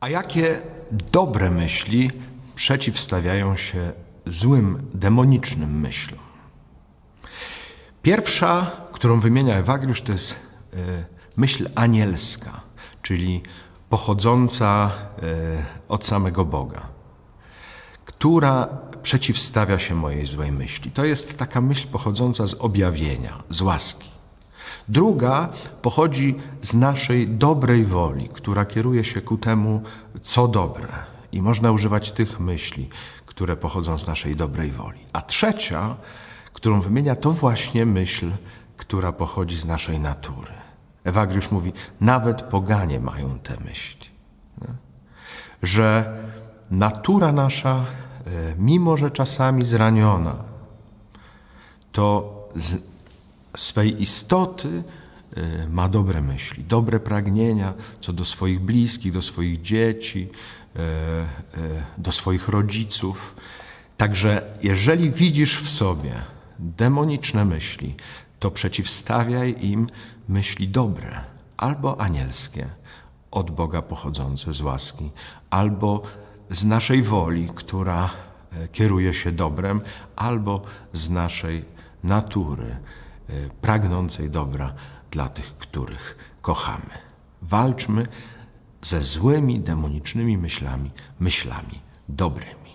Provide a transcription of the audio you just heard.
A jakie dobre myśli przeciwstawiają się złym, demonicznym myślom? Pierwsza, którą wymienia Ewagriusz, to jest e, myśl anielska, czyli pochodząca e, od samego Boga, która przeciwstawia się mojej złej myśli. To jest taka myśl pochodząca z objawienia, z łaski. Druga pochodzi z naszej dobrej woli, która kieruje się ku temu, co dobre. I można używać tych myśli, które pochodzą z naszej dobrej woli. A trzecia, którą wymienia, to właśnie myśl, która pochodzi z naszej natury. Ewagriusz mówi, nawet poganie mają te myśli. Że natura nasza, e, mimo że czasami zraniona, to swej istoty y, ma dobre myśli, dobre pragnienia co do swoich bliskich, do swoich dzieci, y, y, do swoich rodziców. Także jeżeli widzisz w sobie demoniczne myśli, to przeciwstawiaj im myśli dobre albo anielskie, od Boga pochodzące z łaski, albo z naszej woli, która e, kieruje się dobrem, albo z naszej natury, e, pragnącej dobra dla tych, których kochamy. Walczmy ze złymi, demonicznymi myślami, myślami dobrymi.